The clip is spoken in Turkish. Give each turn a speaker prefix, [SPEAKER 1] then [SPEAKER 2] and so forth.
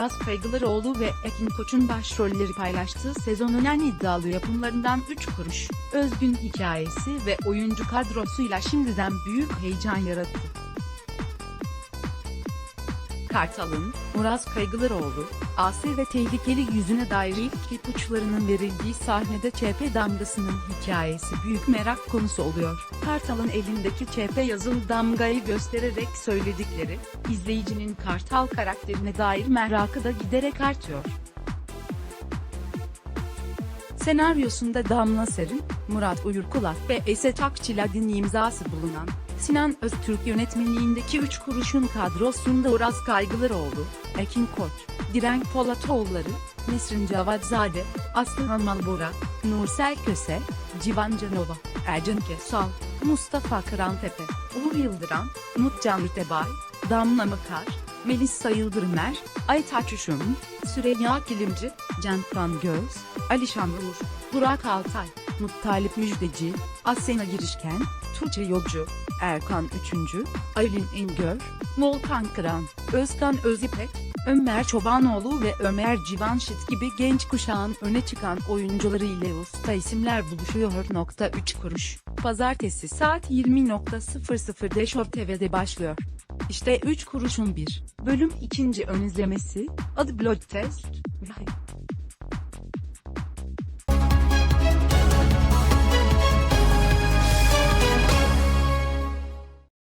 [SPEAKER 1] Uras Kaygılaroğlu ve Ekin Koç'un başrolleri paylaştığı sezonun en iddialı yapımlarından 3 kuruş, özgün hikayesi ve oyuncu kadrosuyla şimdiden büyük heyecan yarattı. Kartal'ın, Uras Kaygılaroğlu, asi ve tehlikeli yüzüne dair ilk ipuçlarının verildiği sahnede ÇP damgasının hikayesi büyük merak konusu oluyor. Kartal'ın elindeki ÇP yazılı damgayı göstererek söyledikleri, izleyicinin Kartal karakterine dair merakı da giderek artıyor. Senaryosunda Damla Serin, Murat Uyurkulak ve Esat Akçiladin imzası bulunan, Sinan Öztürk yönetmenliğindeki 3 kuruşun kadrosunda Uras Kaygılaroğlu, Ekin Koç, Direnk Polatoğulları, Nesrin Cavatzade, Aslı Hamalbora, Nursel Köse, Civan Canova, Ercan Kesal, Mustafa Kırantepe, Uğur Yıldıran, Mutcan Rütebay, Damla Mıkar, Melisa Yıldırımer, Aytaç Üşüm, Süreyya Kilimci, Can Göz, Alişan Uğur, Burak Altay, Muttalip Müjdeci, Asena Girişken, Tuğçe Yolcu, Erkan Üçüncü, Aylin İngör, Volkan Kıran, Özkan Özipek, Ömer Çobanoğlu ve Ömer Civanşit gibi genç kuşağın öne çıkan oyuncuları ile usta isimler buluşuyor. Nokta 3 kuruş. Pazartesi saat 20.00'de Show TV'de başlıyor. İşte 3 kuruşun bir bölüm ikinci ön izlemesi, adı Blood Test.